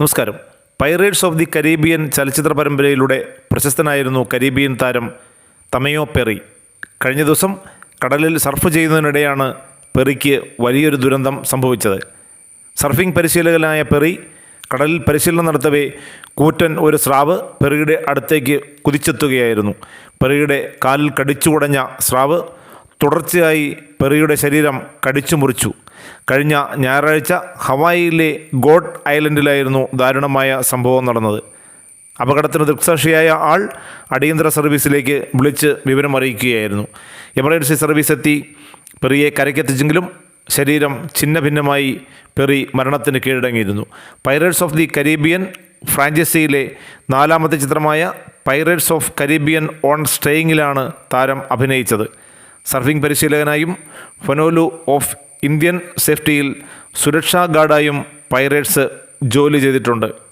നമസ്കാരം. Pirates of the Caribbean ചലച്ചിത്ര പരമ്പരയിലൂടെ പ്രശസ്തനായിരുന്നു Caribbean താരം തമയോ പെറി. കഴിഞ്ഞ ദിവസം കടലിൽ സർഫ് ചെയ്യുന്നതിനിടെയാണ് പെറിക്ക് വലിയൊരു ദുരന്തം സംഭവിച്ചത്. സർഫിംഗ് പരിശീലകനായ പെറി കടലിൽ പരിശീലനം നടത്തവേ കൂറ്റൻ ഒരു സ്രാവ് പെറിയുടെ അടുത്തേക്ക് കുതിച്ചെത്തുകയായിരുന്നു. പെറിയുടെ കാലിൽ കടിച്ചു കുടഞ്ഞ സ്രാവ് തുടർച്ചയായി പെറിയുടെ ശരീരം കടിച്ചു മുറിച്ചു കഴിഞ്ഞ ഞായറാഴ്ച ഹവായിയിലെ ഗോഡ് ഐലൻഡിലായിരുന്നു ദാരുണമായ സംഭവം നടന്നത്. അപകടത്തിന് ദൃക്സാക്ഷിയായ ആൾ അടിയന്തര സർവീസിലേക്ക് വിളിച്ച് വിവരം അറിയിക്കുകയായിരുന്നു. എമർജൻസി സർവീസ് എത്തി. പെറിയെ കരയ്ക്കെത്തിച്ചെങ്കിലും ശരീരം ഛിന്ന ഭിന്നമായി പെറി മരണത്തിന് കീഴടങ്ങിയിരുന്നു. പൈറേറ്റ്സ് ഓഫ് ദി കരീബിയൻ ഫ്രാഞ്ചൈസിയിലെ നാലാമത്തെ ചിത്രമായ പൈറേറ്റ്സ് ഓഫ് കരീബിയൻ ഓൺ സ്റ്റേയിങ്ങിലാണ് താരം അഭിനയിച്ചത്. സർഫിംഗ് പരിശീലകനായും ഫൊനോലു ഓഫ് ഇന്ത്യൻ സേഫ്റ്റിയിൽ സുരക്ഷാ ഗാർഡായും പൈറേറ്റ്സ് ജോലി ചെയ്തിട്ടുണ്ട്.